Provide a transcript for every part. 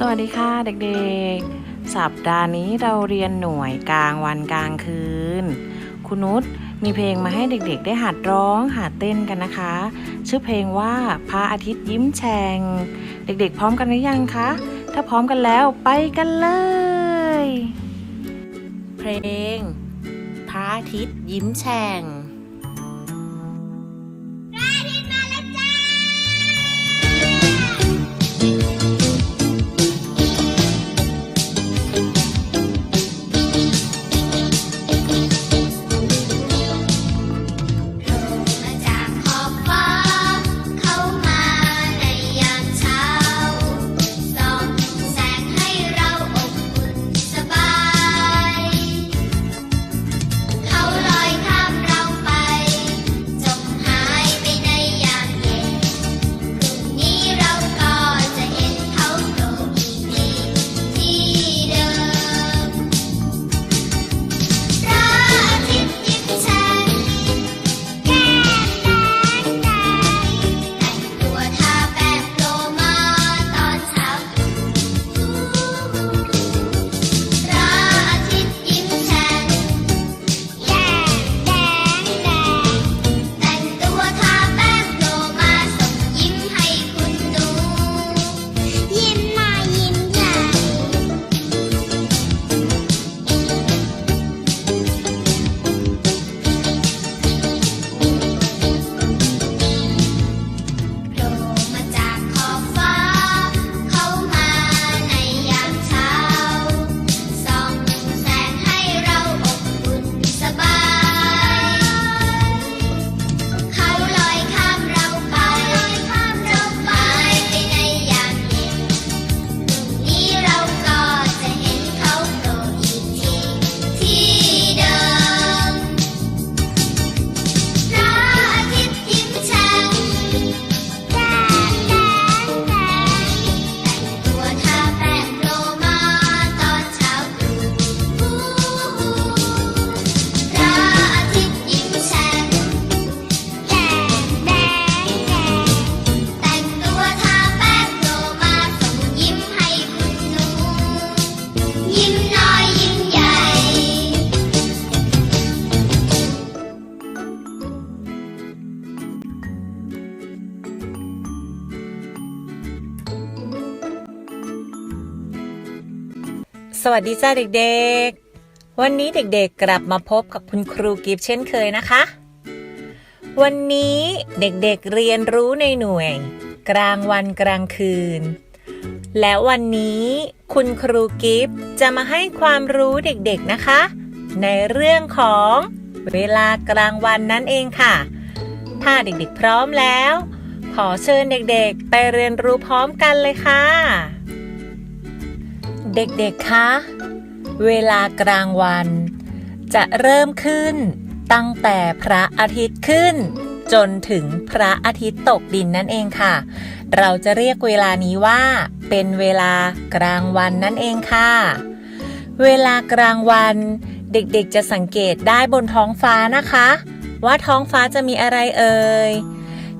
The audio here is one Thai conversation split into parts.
สวัสดีค่ะเด็กๆ สัปดาห์นี้เราเรียนหน่วยกลางวันกลางคืน คุณนุชมีเพลงมาให้เด็กๆ ได้หัดร้องหัดเต้นกันนะคะ ชื่อเพลงว่าพระอาทิตย์ยิ้มแฉ่งเด็กๆ พร้อมกันหรือยังคะ ถ้าพร้อมกันแล้วไปกันเลย เพลงพระอาทิตย์ยิ้มแฉ่ง สวัสดีจ้าเด็กๆ วันนี้เด็กๆกลับมาพบกับคุณครูกิฟเช่นเคยนะคะ วันนี้เด็กๆเรียนรู้ในหน่วย กลางวันกลางคืน และวันนี้คุณครูกิฟจะมาให้ความรู้เด็กๆนะคะ ในเรื่องของเวลากลางวันนั่นเองค่ะ ถ้าเด็กๆพร้อมแล้ว ขอเชิญเด็กๆ ไปเรียนรู้พร้อมกันเลยค่ะ เด็กๆ คะ เวลากลางวัน จะเริ่มขึ้น ตั้งแต่พระอาทิตย์ขึ้น จนถึงพระอาทิตย์ตกดินนั่นเองค่ะ เราจะเรียกเวลานี้ว่า เป็นเวลากลางวันนั่นเองค่ะ เวลากลางวัน เด็กๆ จะสังเกตได้บนท้องฟ้านะคะ ว่าท้องฟ้าจะมีอะไรเอ่ย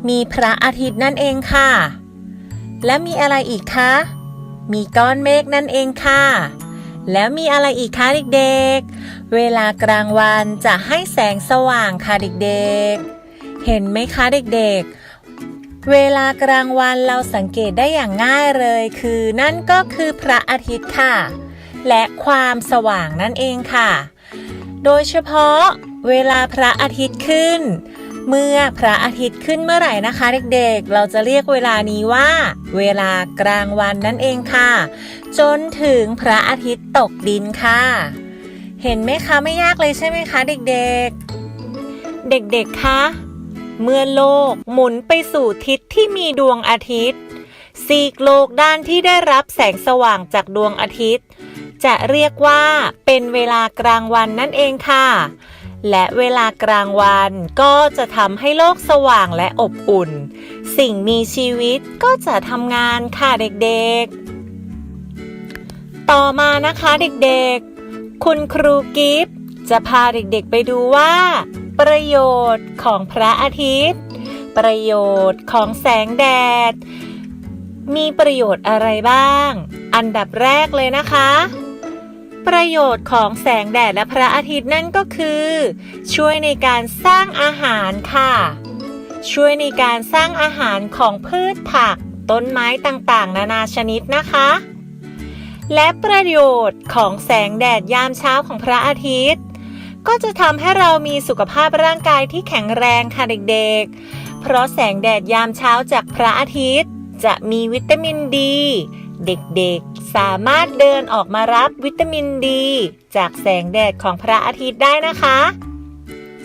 มีพระอาทิตย์นั่นเองค่ะ และมีอะไรอีกคะ มีก้อนเมฆนั่นเองค่ะ แล้วมีอะไรอีกคะเด็กๆ เวลากลางวันจะให้แสงสว่างค่ะเด็กๆ เห็นไหมคะเด็กๆเวลากลางวันเราสังเกตได้อย่างง่ายเลย คือนั่นก็คือพระอาทิตย์ค่ะ และความสว่างนั่นเองค่ะ โดยเฉพาะเวลาพระอาทิตย์ขึ้น เมื่อพระอาทิตย์ขึ้นเมื่อไหร่นะคะเด็กๆ เราจะเรียกเวลานี้ว่า เวลากลางวันนั่นเองค่ะ จนถึงพระอาทิตย์ตกดินค่ะ เห็นไหมคะไม่ยากเลยใช่ไหมคะเด็กๆ เด็กๆคะเมื่อโลกหมุนไปสู่ทิศที่มีดวงอาทิตย์ซีกโลกด้านที่ได้รับแสงสว่างจากดวงอาทิตย์ จะเรียกว่าเป็นเวลากลางวันนั่นเองค่ะ และเวลากลางวันก็จะทำให้โลกสว่างและอบอุ่น สิ่งมีชีวิตก็จะทำงานค่ะเด็กๆ ต่อมานะคะเด็กๆ คุณครูกิฟจะพาเด็กๆไปดูว่า ประโยชน์ของพระอาทิตย์ ประโยชน์ของแสงแดด มีประโยชน์อะไรบ้าง อันดับแรกเลยนะคะ ประโยชน์ของแสงแดดและพระอาทิตย์นั่นก็คือ ช่วยในการสร้างอาหารค่ะ ช่วยในการสร้างอาหารของพืชผัก ต้นไม้ต่างๆ นานาชนิดนะคะ และประโยชน์ของแสงแดดยามเช้าของพระอาทิตย์ ก็จะทำให้เรามีสุขภาพร่างกายที่แข็งแรงค่ะเด็กๆ เพราะแสงแดดยามเช้าจากพระอาทิตย์ จะมีวิตามินดี เด็กๆ สามารถเดินออกมารับวิตามินดี จากแสงแดดของพระอาทิตย์ได้นะคะ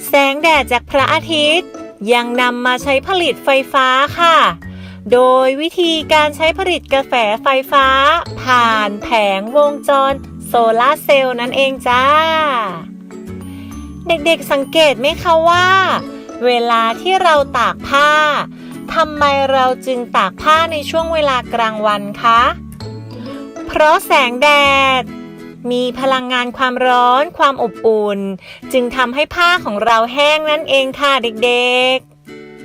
แสงแดดจากพระอาทิตย์ ยังนำมาใช้ผลิตไฟฟ้าค่ะ โดยวิธีการใช้ผลิตกระแสไฟฟ้า ผ่านแผงวงจรโซลาร์เซลล์นั่นเองจ้า เด็กๆสังเกตไหมคะว่า เวลาที่เราตากผ้าทำไมเราจึงตากผ้าในช่วงเวลากลางวันคะ เพราะแสงแดด มีพลังงานความร้อนความอบอุ่น จึงทำให้ผ้าของเราแห้งนั่นเองค่ะเด็ก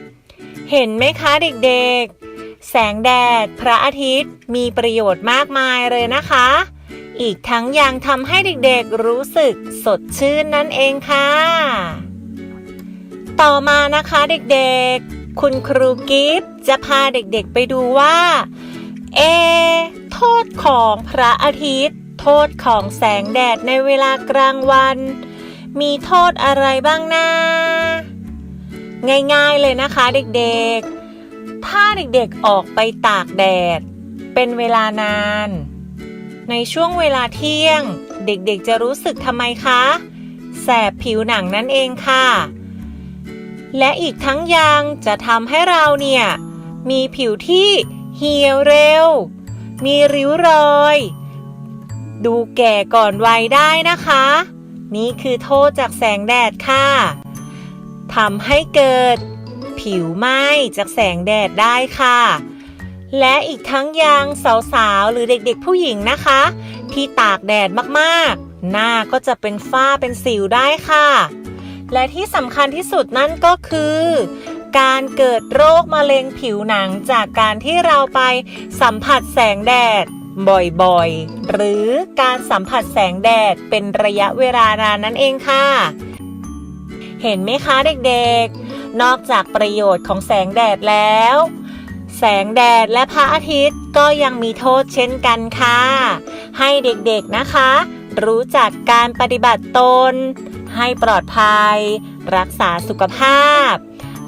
ๆ เห็นไหมคะเด็กๆ แสงแดด พระอาทิตย์ มีประโยชน์มากมายเลยนะคะ อีกทั้งยังทำให้เด็กๆรู้สึกสดชื่นนั่นเองค่ะ ต่อมานะคะเด็กๆ คุณครูกิฟจะพาเด็กๆไปดูว่า เอ โทษของพระอาทิตย์ โทษของแสงแดดในเวลากลางวัน มีโทษอะไรบ้างนะง่ายๆเลยนะคะเด็กๆ ถ้าเด็กๆออกไปตากแดด เป็นเวลานาน ในช่วงเวลาเที่ยง เด็กๆจะรู้สึกทำไมคะ แสบผิวหนังนั่นเองค่ะ และอีกทั้งยังจะทำให้เราเนี่ย มีผิวที่ เหี่ยวเร็ว มีริ้วรอย ดูแก่ก่อนวัยได้นะคะ นี่คือโทษจากแสงแดดค่ะทำให้เกิด ผิวไหม้จากแสงแดดได้ค่ะ และอีกทั้งยังสาวๆ หรือเด็กๆผู้หญิงนะคะ ที่ตากแดดมากๆ หน้าก็จะเป็นฝ้าเป็นสิวได้ค่ะ และที่สำคัญที่สุดนั่นก็คือ การเกิดโรคมะเร็งผิวหนังจากการที่เราไปสัมผัสแสงแดดบ่อยๆ หรือการสัมผัสแสงแดดเป็นระยะเวลานานนั่นเองค่ะ เห็นไหมคะเด็กๆ นอกจากประโยชน์ของแสงแดดแล้ว แสงแดดและพระอาทิตย์ก็ยังมีโทษเช่นกันค่ะ ให้เด็กๆนะคะ รู้จักการปฏิบัติตน ให้ปลอดภัย รักษาสุขภาพ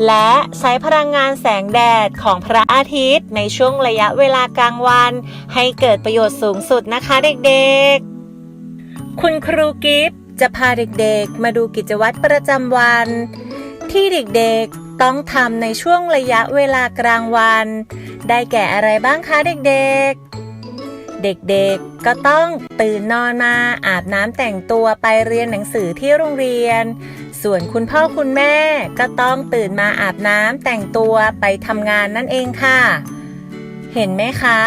และใช้พลังงานแสงแดดของพระอาทิตย์ ในช่วงระยะเวลากลางวัน ให้เกิดประโยชน์สูงสุดนะคะเด็กๆ คุณครูกิฟต์จะพาเด็กๆ มาดูกิจวัตรประจำวัน ที่เด็กๆต้องทำในช่วงระยะเวลากลางวัน ได้แก่อะไรบ้างคะเด็กๆเด็กๆ ก็ต้องตื่นนอนมาอาบน้ำแต่งตัวไปเรียนหนังสือที่โรงเรียน ส่วนคุณพ่อคุณแม่ก็ต้องตื่นมาอาบน้ำแต่งตัวไปทำงานนั่นเองค่ะ เห็นไหมคะ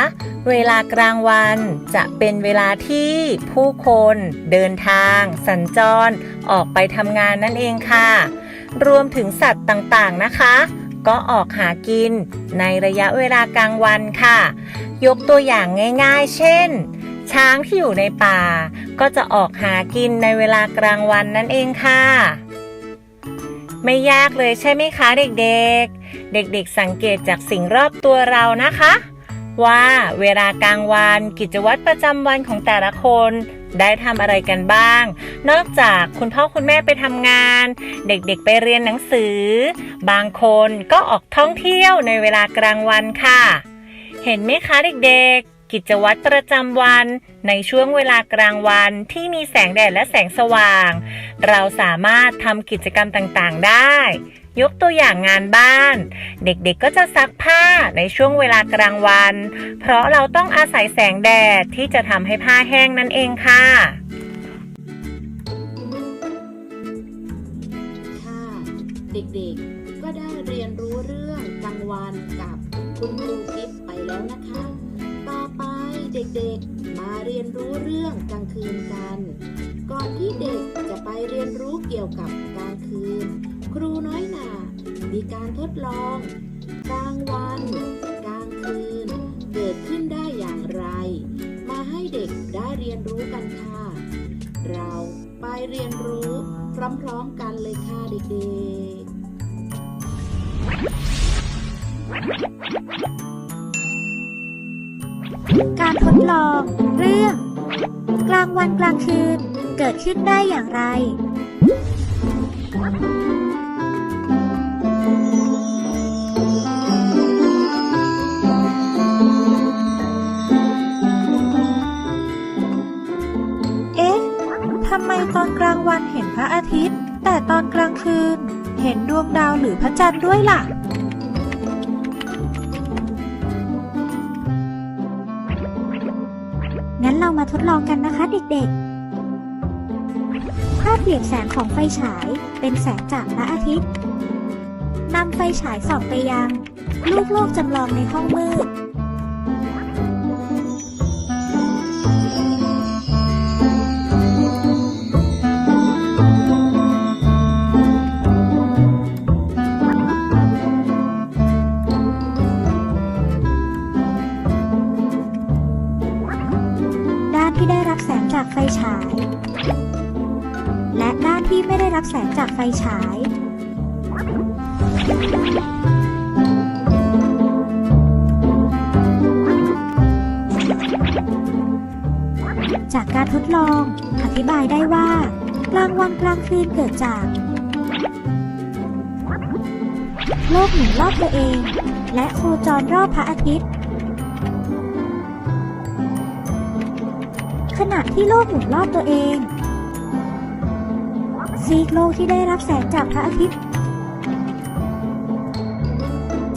เวลากลางวันจะเป็นเวลาที่ผู้คนเดินทาง สัญจร ออกไปทำงานนั่นเองค่ะ รวมถึงสัตว์ต่างๆนะคะ ก็ออกหากินในระยะเวลากลางวันค่ะ ยกตัวอย่างง่ายๆ เช่น ช้างที่อยู่ในป่าก็จะออกหากินในเวลากลางวันนั่นเองค่ะ ไม่ยากเลยใช่ไหมคะเด็กๆ เด็กๆสังเกตจากสิ่งรอบตัวเรานะคะ ว่าเวลากลางวันกิจวัตรประจำวันของแต่ละคนได้ทำอะไรกันบ้าง นอกจากคุณพ่อคุณแม่ไปทำงาน เด็กๆไปเรียนหนังสือ บางคนก็ออกท่องเที่ยวในเวลากลางวันค่ะ เห็นไหมคะเด็กๆ กิจวัตรประจำวัน ในช่วงเวลากลางวันที่มีแสงแดดและแสงสว่าง เราสามารถทำกิจกรรมต่างๆได้ ยกตัวอย่างงานบ้าน เด็กๆก็จะซักผ้าในช่วงเวลากลางวัน เพราะเราต้องอาศัยแสงแดดที่จะทำให้ผ้าแห้งนั่นเองค่ะค่ะ เด็กๆก็ได้เรียนรู้เรื่องกลางวันกับคุณครู เด็กๆ มาเรียนรู้เรื่องกลางคืนกัน ก่อนที่เด็กจะไปเรียนรู้เกี่ยวกับกลางคืน ครูน้อยหนามีการทดลอง กลางวัน กลางคืน เกิดขึ้นได้อย่างไร มาใให้เด็กได้เรียนรู้กันค่ะ เราไปเรียนรู้พร้อมๆกันเลยค่ะเด็กๆ การทดลอง เรื่อง กลางวันกลางคืน เกิดขึ้นได้อย่างไร เอ๊ะทำไมตอนกลางวันเห็นพระอาทิตย์ แต่ตอนกลางคืน เห็นดวงดาวหรือพระจันทร์ด้วยล่ะ ทดลองกันนะคะเด็กๆ ภาพเปรียบแสงของไฟฉายเป็นแสงจากพระอาทิตย์นำไฟฉายส่องไปยัง ลูกโลกจำลองในห้องมืด กลางคืนเกิดจาก โลกหมุนรอบตัวเอง และโคจรรอบพระอาทิตย์ ขณะที่โลกหมุนรอบตัวเองซีกโลกที่ได้รับแสงจากพระอาทิตย์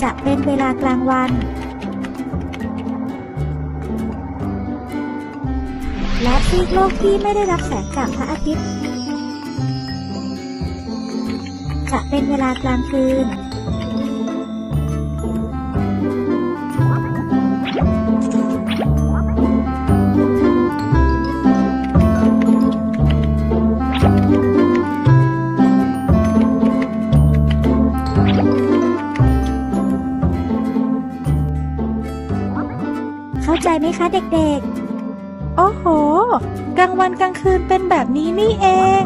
จะเป็นเวลากลางวัน และซีกโลกที่ไม่ได้รับแสงจากพระอาทิตย์ จะเป็นเวลากลางคืน เข้าใจไหมคะเด็กๆ โอ้โห กลางวันกลางคืนเป็นแบบนี้นี่เอง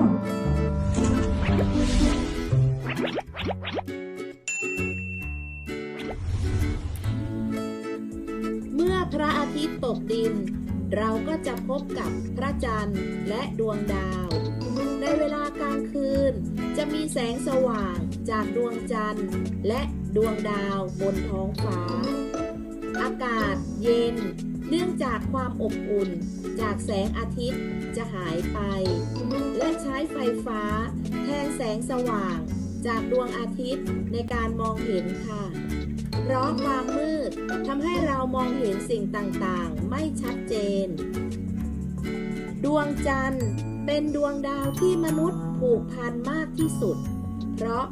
จะพบกับพระจันทร์และดวงดาว ในเวลากลางคืน จะมีแสงสว่างจากดวงจันทร์ และดวงดาวบนท้องฟ้า อากาศเย็น เนื่องจากความอบอุ่น จากแสงอาทิตย์จะหายไป และใช้ไฟฟ้า แทนแสงสว่าง จากดวงอาทิตย์ในการมองเห็นค่ะเพราะความมืดทำให้เรามองเห็นสิ่งต่างๆ ไม่ชัดเจน ดวงจันทร์ เป็นดวงดาวที่มนุษย์ผูกพันมากที่สุด เพราะ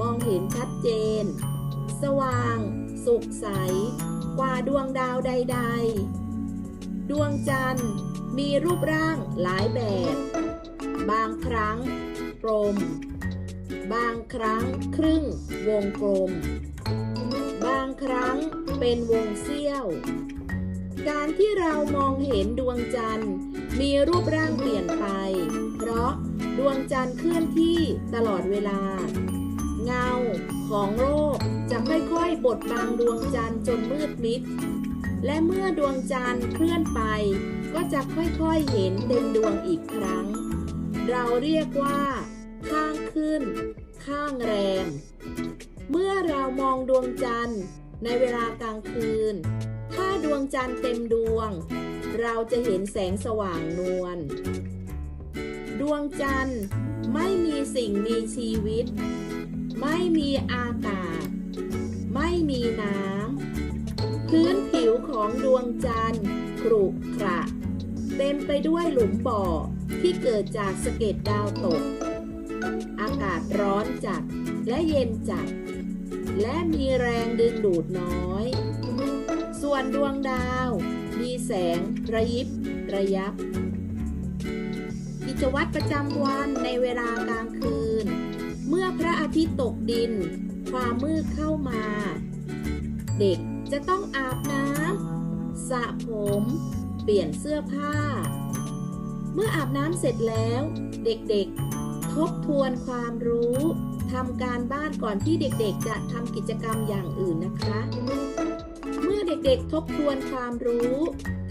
มองเห็นชัดเจน สว่าง สุขใส กว่าดวงดาวใด ๆ ดวงจันทร์มีรูปร่างหลายแบบ บางครั้งกลม บางครั้งครึ่งวงกลม บางครั้งเป็นวงเสี้ยว การที่เรามองเห็นดวงจันทร์ มีรูปร่างเปลี่ยนไป เพราะดวงจันทร์เคลื่อนที่ตลอดเวลา เงาของโลกจะค่อยๆบดบังดวงจันทร์จนมืดมิด และเมื่อดวงจันทร์เคลื่อนไป ก็จะค่อยๆเห็นเต็มดวงอีกครั้ง เราเรียกว่า ข้างขึ้น ข้างแรม เมื่อเรามองดวงจันทร์ในเวลากลางคืน ถ้าดวงจันทร์เต็มดวง เราจะเห็นแสงสว่างนวล ดวงจันทร์ไม่มีสิ่งมีชีวิต ไม่มีอากาศ ไม่มีน้ำ พื้นผิวของดวงจันทร์ขรุขระ เต็มไปด้วยหลุมบ่อที่เกิดจากสะเก็ดดาวตก อากาศร้อนจัดและเย็นจัด และมีแรงดึงดูดน้อย ส่วนดวงดาว มีแสงระยิบระยับ กิจวัตรประจำวันในเวลากลางคืน เมื่อพระอาทิตย์ตกดิน ความมืดเข้ามา เด็กจะต้องอาบน้ำสระผม เปลี่ยนเสื้อผ้า เมื่ออาบน้ำเสร็จแล้ว เด็กๆ ทบทวนความรู้ทำการบ้านก่อนที่เด็กๆ จะทำกิจกรรมอย่างอื่นนะคะ ด็กๆทบทวนความรู้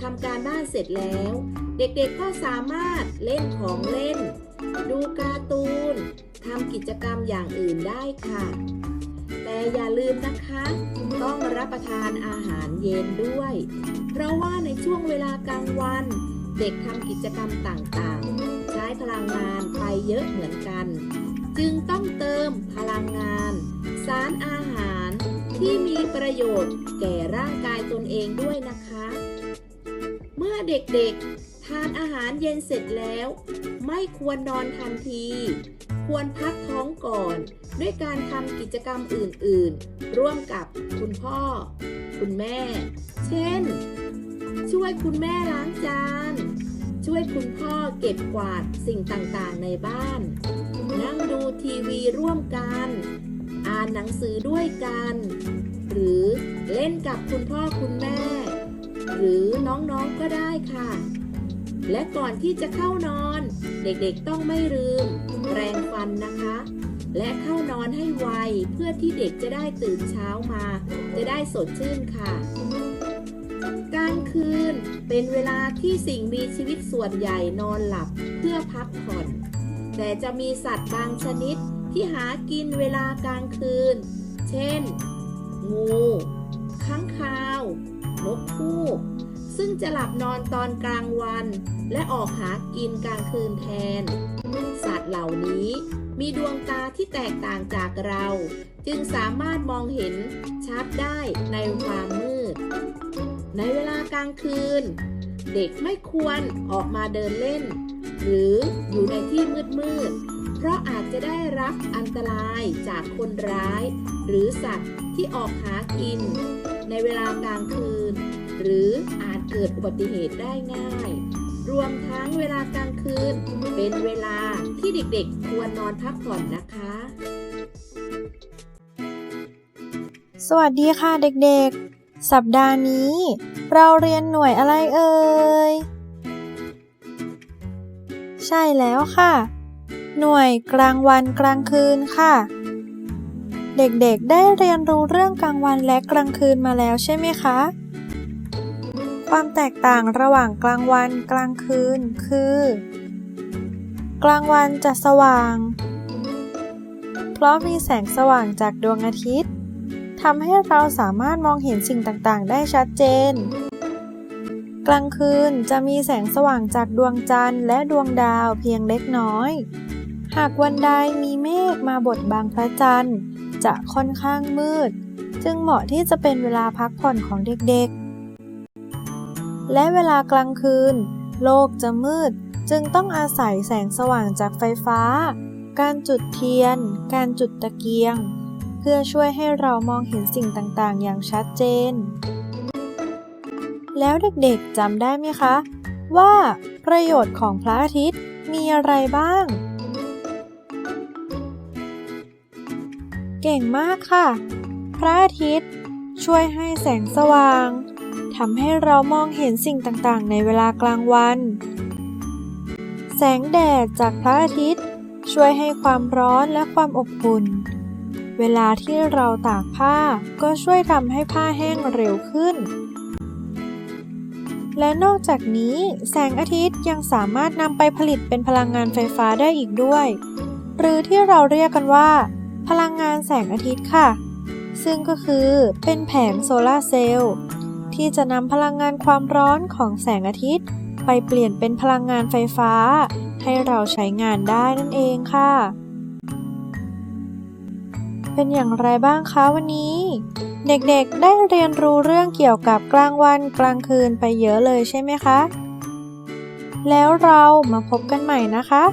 ทำการบ้านเสร็จแล้ว เด็กๆก็สามารถเล่นของเล่น ดูการ์ตูนทำกิจกรรมอย่างอื่นได้ค่ะ แต่อย่าลืมนะคะ ต้องรับประทานอาหารเย็นด้วย เพราะว่าในช่วงเวลากลางวัน เด็กทำกิจกรรมต่างๆ ใช้พลังงานไปเยอะเหมือนกัน จึงต้องเติมพลังงาน สารอาหาร ที่มีประโยชน์แก่ร่างกายตนเองด้วยนะคะ เมื่อเด็กๆ ทานอาหารเย็นเสร็จแล้ว ไม่ควรนอนทันที ควรพักท้องก่อน ด้วยการทำกิจกรรมอื่นๆ ร่วมกับคุณพ่อ คุณแม่ เช่น ช่วยคุณแม่ล้างจาน ช่วยคุณพ่อเก็บกวาดสิ่งต่างๆในบ้าน นั่งดูทีวีร่วมกัน อ่านหนังสือด้วยกัน หรือเล่นกับคุณพ่อคุณแม่ หรือน้องๆก็ได้ค่ะ และก่อนที่จะเข้านอน เด็กๆต้องไม่ลืมแปรงฟันนะคะ และเข้านอนให้ไวเพื่อที่เด็กจะได้ตื่นเช้ามา จะได้สดชื่นค่ะกลางคืนเป็นเวลาที่สิ่งมีชีวิตส่วนใหญ่นอนหลับเพื่อพักผ่อน แต่จะมีสัตว์บางชนิด ที่หากินเวลากลางคืน เช่น งูค้างคาว นกฮูกซึ่งจะหลับนอนตอนกลางวัน และออกหากินกลางคืนแทน สัตว์เหล่านี้มีดวงตาที่แตกต่างจากเรา จึงสามารถมองเห็นชัดได้ในความมืด ในเวลากลางคืน เด็กไม่ควรออกมาเดินเล่น หรืออยู่ในที่มืดๆ เพราะอาจจะได้รับอันตรายจากคนร้าย หรือสัตว์ที่ออกหากิน ในเวลากลางคืน หรืออาจเกิดอุบัติเหตุได้ง่าย รวมทั้งเวลากลางคืน เป็นเวลาที่เด็กๆ ควรนอนพักผ่อนนะคะ สวัสดีค่ะเด็กๆ สัปดาห์นี้ เราเรียนหน่วยอะไรเอ่ย ใช่แล้วค่ะ หน่วยกลางวันกลางคืนค่ะ เด็กๆได้เรียนรู้เรื่องกลางวันและกลางคืนมาแล้วใช่ไหมคะ ความแตกต่างระหว่างกลางวันกลางคืนคือ กลางวันจะสว่าง เพราะมีแสงสว่างจากดวงอาทิตย์ทำให้เราสามารถมองเห็นสิ่งต่างๆ ได้ชัดเจน กลางคืนจะมีแสงสว่างจากดวงจันทร์และดวงดาวเพียงเล็กน้อย หากวันใดมีเมฆมาบดบังพระจันทร์ จะค่อนข้างมืด จึงเหมาะที่จะเป็นเวลาพักผ่อนของเด็กๆ และเวลากลางคืน โลกจะมืด จึงต้องอาศัยแสงสว่างจากไฟฟ้า การจุดเทียน การจุดตะเกียง เพื่อช่วยให้เรามองเห็นสิ่งต่างๆ อย่างชัดเจน แล้วเด็กๆจำได้ไหมคะ ว่าประโยชน์ของพระอาทิตย์มีอะไรบ้าง เก่งมากค่ะ พระอาทิตย์ ช่วยให้แสงสว่างทำให้เรามองเห็นสิ่งต่างๆ ในเวลากลางวัน แสงแดดจากพระอาทิตย์ ช่วยให้ความร้อนและความอบอุ่น เวลาที่เราตากผ้าก็ช่วยทำให้ผ้าแห้งเร็วขึ้น และนอกจากนี้ แสงอาทิตย์ยังสามารถนำไปผลิตเป็นพลังงานไฟฟ้าได้อีกด้วย หรือที่เราเรียกกันว่า พลังงานแสงอาทิตย์ค่ะ ซึ่งก็คือเป็นแผงโซลาร์เซลล์ที่จะนำพลังงานความร้อนของแสงอาทิตย์ ไปเปลี่ยนเป็นพลังงานไฟฟ้า ให้เราใช้งานได้นั่นเองค่ะ เป็นอย่างไรบ้างคะวันนี้ เด็กๆได้เรียนรู้เรื่องเกี่ยวกับกลางวันกลางคืนไปเยอะเลยใช่ไหมคะ แล้วเรามาพบกันใหม่นะคะ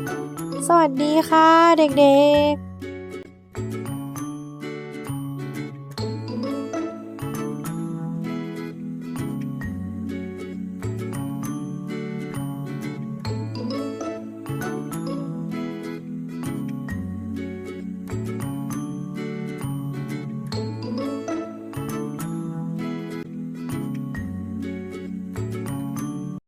สวัสดีค่ะเด็กๆ